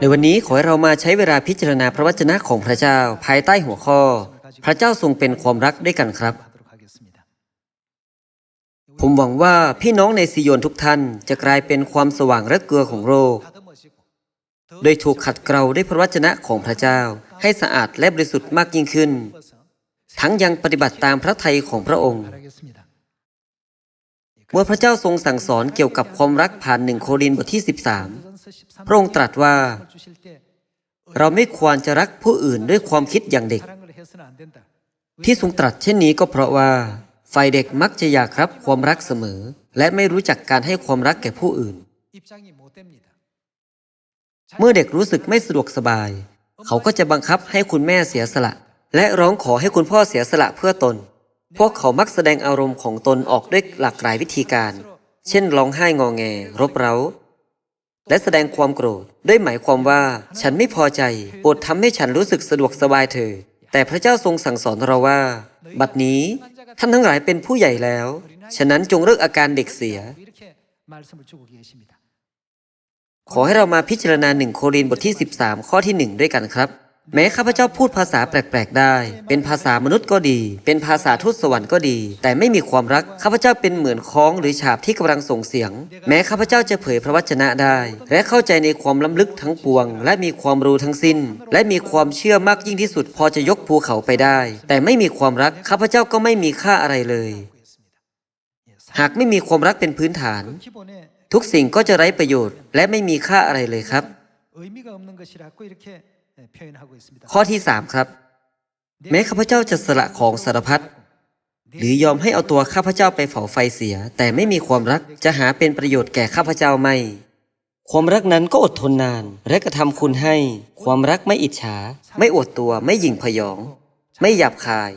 ในวันนี้ขอให้เรามาใช้เวลาพิจารณาพระวจนะของพระเจ้าภายใต้หัวข้อ พระเจ้าทรงเป็นความรักด้วยกันครับ ผมหวังว่าพี่น้องในซิโยนทุกท่านจะกลายเป็นความสว่างและเกลือของโลกโดยถูกขัดเกลาด้วยพระวจนะของพระเจ้า ให้สะอาดและบริสุทธิ์มากยิ่งขึ้น ทั้งยังปฏิบัติตามพระทัยของพระองค์ เมื่อพระเจ้าทรงสั่งสอนเกี่ยวกับความรักผ่านหนึ่งโครินบทที่ 13 พระองค์ตรัสว่า เราไม่ควรจะรักผู้อื่นด้วยความคิดอย่างเด็ก ที่ทรงตรัสเช่นนี้ก็เพราะว่าฝ่ายเด็กมักจะอยากรับความรักเสมอ และไม่รู้จักการให้ความรักแก่ผู้อื่น เมื่อเด็กรู้สึกไม่สะดวกสบาย เขาก็จะบังคับให้คุณแม่เสียสละ และร้องขอให้คุณพ่อเสียสละเพื่อตน พวกเขามักแสดงอารมณ์ของตนออกด้วยหลากหลายวิธีการ เช่นร้องไห้งอแง รบเร้า และแสดงความโกรธด้วยหมายความว่า ฉันไม่พอใจโปรดทำให้ฉันรู้สึกสะดวกสบายเถอแต่พระเจ้าทรงสั่งสอนเราว่า บัดนี้ท่านทั้งหลายเป็นผู้ใหญ่แล้ว ฉะนั้นจงเลิกอาการเด็กเสีย ขอให้เรามาพิจารณาหนึ่งโครินบทที่ 13 ข้อที่หนึ่งด้วยกันครับ แม้ข้าพเจ้าพูดภาษาแปลกๆได้ เป็นภาษามนุษย์ก็ดี เป็นภาษาทูตสวรรค์ก็ดี แต่ไม่มีความรัก ข้าพเจ้าเป็นเหมือนคล้องหรือฉาบที่กำลังส่งเสียง แม้ข้าพเจ้าจะเผยพระวจนะได้ และเข้าใจในความล้ำลึกทั้งปวง และมีความรู้ทั้งสิ้น และมีความเชื่อมากยิ่งที่สุดพอจะยกภูเขาไปได้ แต่ไม่มีความรัก ข้าพเจ้าก็ไม่มีค่าอะไรเลย หากไม่มีความรักเป็นพื้นฐาน ทุกสิ่งก็จะไร้ประโยชน์ และไม่มีค่าอะไรเลยครับ ข้อที่สามครับ แม้ข้าพเจ้าจะสละของสารพัดหรือยอมให้เอาตัวข้าพเจ้าไปเผาไฟเสีย แต่ไม่มีความรักจะหาเป็นประโยชน์แก่ข้าพเจ้าไม่ ความรักนั้นก็อดทนนาน และกระทำคุณให้ ความรักไม่อิจฉา ไม่อวดตัวไม่หยิ่งพยอง ไม่หยาบคาย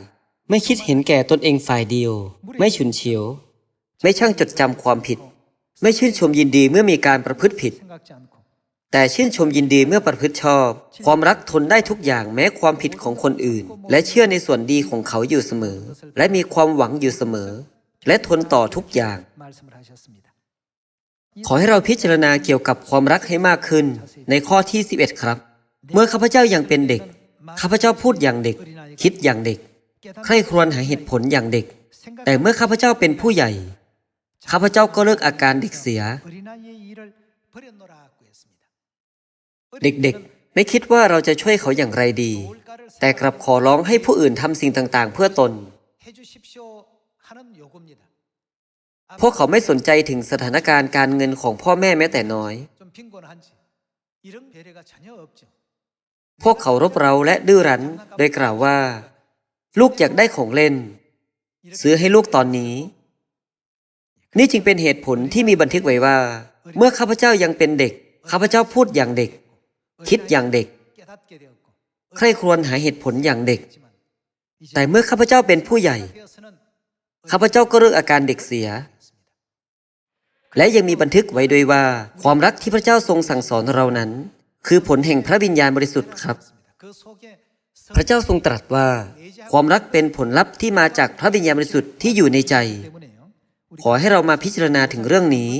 ไม่คิดเห็นแก่ตนเองฝ่ายเดียว ไม่ฉุนเฉียว ไม่ช่างจดจำความผิด ไม่ชื่นชมยินดีเมื่อมีการประพฤติผิด แต่ชื่นชมยินดีเมื่อประพฤติชอบ ความรักทนได้ทุกอย่างแม้ความผิดของคนอื่น และเชื่อในส่วนดีของเขาอยู่เสมอ และมีความหวังอยู่เสมอ และทนต่อทุกอย่าง ขอให้เราพิจารณาเกี่ยวกับความรักให้มากขึ้น ในข้อที่ 11 ครับ เมื่อข้าพเจ้ายังเป็นเด็กข้าพเจ้าพูดอย่างเด็ก คิดอย่างเด็กใคร่ครวญหาเหตุผลอย่างเด็ก แต่เมื่อข้าพเจ้าเป็นผู้ใหญ่ข้าพเจ้าก็เลิกอาการเด็กเสีย เด็กๆ ไม่คิดว่าเราจะช่วยเขาอย่างไรดี แต่กลับขอร้องให้ผู้อื่นทำสิ่งต่างๆ เพื่อตน พวกเขาไม่สนใจถึงสถานการณ์การเงินของพ่อแม่แม้แต่น้อย พวกเขารบเราและดื้อรั้น โดยกล่าวว่า ลูกอยากได้ของเล่น ซื้อให้ลูกตอนนี้ นี่จึงเป็นเหตุผลที่มีบันทึกไว้ว่า เมื่อข้าพเจ้ายังเป็นเด็กข้าพเจ้าพูดอย่างเด็ก คิดอย่างเด็ก ใครควรหาเหตุผลอย่างเด็ก แต่เมื่อข้าพเจ้าเป็นผู้ใหญ่ ข้าพเจ้าก็เลิกอาการเด็กเสีย และยังมีบันทึกไว้ด้วยว่า ความรักที่พระเจ้าทรงสั่งสอนเรานั้น คือผลแห่งพระวิญญาณบริสุทธิ์ครับ พระเจ้าทรงตรัสว่า ความรักเป็นผลลัพธ์ที่มาจากพระวิญญาณบริสุทธิ์ที่อยู่ในใจ ขอให้เรามาพิจารณาถึงเรื่องนี้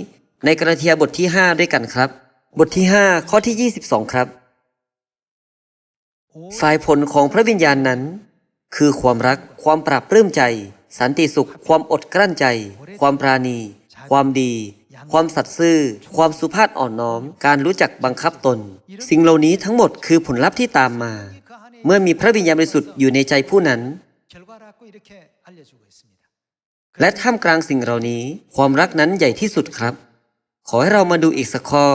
ในกระเทียบทที่ 5 ด้วยกันครับ บทที่ 5 ข้อที่ 22 ครับ ฝ่ายผลของพระวิญญาณนั้น คือความรักความปรับปลื้มใจ สันติสุข ความอดกลั้นใจ ความปราณี ความดี ความสัตย์ซื่อ ความสุภาพอ่อนน้อม การรู้จักบังคับตน สิ่งเหล่านี้ทั้งหมดคือผลลัพธ์ที่ตามมา เมื่อมีพระวิญญาณบริสุทธิ์อยู่ในใจผู้นั้น และท่ามกลางสิ่งเหล่านี้ ความรักนั้นใหญ่ที่สุดครับ ขอให้เรามาดูอีกสักข้อ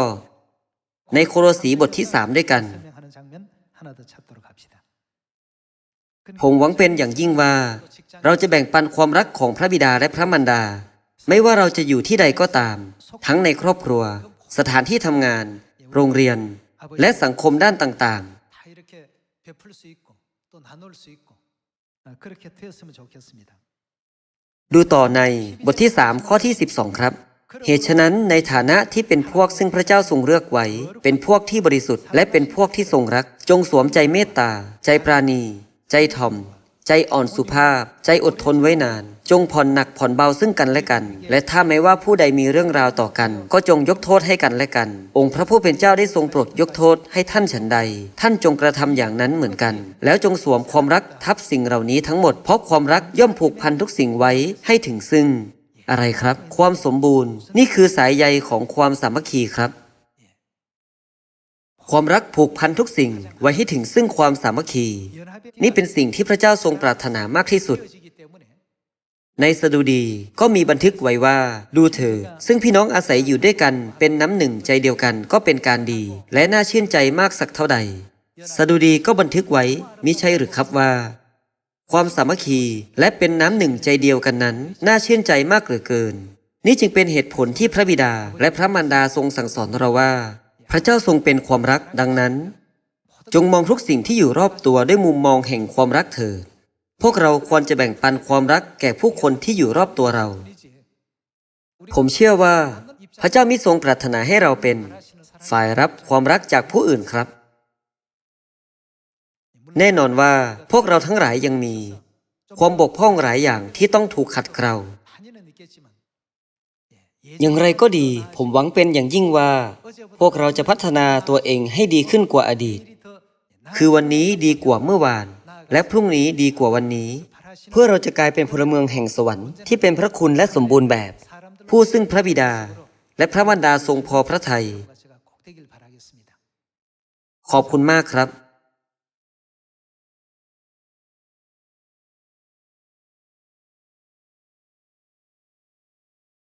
ในโคโลสีบทที่สามด้วยกัน ผมหวังเป็นอย่างยิ่งว่า เราจะแบ่งปันความรักของพระบิดาและพระมันดา ไม่ว่าเราจะอยู่ที่ใดก็ตาม ทั้งในครอบครัว สถานที่ทำงาน โรงเรียน และสังคมด้านต่างๆ ดูต่อในบทที่ 3 ข้อที่ 12 ครับ เหตุฉะนั้นในฐานะที่เป็นพวกซึ่งพระเจ้าทรงเลือกไว้ เป็นพวกที่บริสุทธิ์และเป็นพวกที่ทรงรัก จงสวมใจเมตตา ใจปราณี ใจถ่อม ใจอ่อนสุภาพ ใจอดทนไว้นาน จงผ่อนหนักผ่อนเบาซึ่งกันและกัน และถ้าแม้ว่าผู้ใดมีเรื่องราวต่อกัน ก็จงยกโทษให้กันและกัน องค์พระผู้เป็นเจ้าได้ทรงโปรดยกโทษให้ท่านฉันใด ท่านจงกระทำอย่างนั้นเหมือนกัน แล้วจงสวมความรักทับสิ่งเหล่านี้ทั้งหมดเพราะความรักย่อมผูกพันทุกสิ่งไว้ให้ถึงซึ่ง อะไรครับ ความสมบูรณ์ นี่คือสายใยของความสามัคคีครับ ความรักผูกพันทุกสิ่งไว้ให้ถึงซึ่งความสามัคคี นี่เป็นสิ่งที่พระเจ้าทรงปรารถนามากที่สุด ในสดุดีก็มีบันทึกไว้ว่าดูเธอ ซึ่งพี่น้องอาศัยอยู่ด้วยกัน เป็นน้ำหนึ่งใจเดียวกันก็เป็นการดี และน่าเชื่นใจมากสักเท่าใดสดุดีก็บันทึกไว้มิใช่หรือครับว่า ความสามัคคี และเป็นน้ำหนึ่งใจเดียวกันนั้น น่าชื่นใจมากเหลือเกิน นี่จึงเป็นเหตุผลที่พระบิดาและพระมารดาทรงสั่งสอนเราว่า พระเจ้าทรงเป็นความรักดังนั้น จงมองทุกสิ่งที่อยู่รอบตัวด้วยมุมมองแห่งความรักเถิดพวกเราควรจะแบ่งปันความรักแก่ผู้คนที่อยู่รอบตัวเรา ผมเชื่อว่า พระเจ้ามิทรงปรารถนาให้เราเป็น ฝ่ายรับความรักจากผู้อื่นครับ แน่นอนว่าพวกเราทั้งหลายยังมี ความบกพร่องหลายอย่างที่ต้องถูกขัดเกลาอย่างไรก็ดี ผมหวังเป็นอย่างยิ่งว่า พวกเราจะพัฒนาตัวเองให้ดีขึ้นกว่าอดีต คือวันนี้ดีกว่าเมื่อวาน และพรุ่งนี้ดีกว่าวันนี้ เพื่อเราจะกลายเป็นพลเมืองแห่งสวรรค์ที่เป็นพระคุณและสมบูรณ์แบบ ผู้ซึ่งพระบิดา และพระวันดาทรงพอพระทยัยขอบคุณมากครับ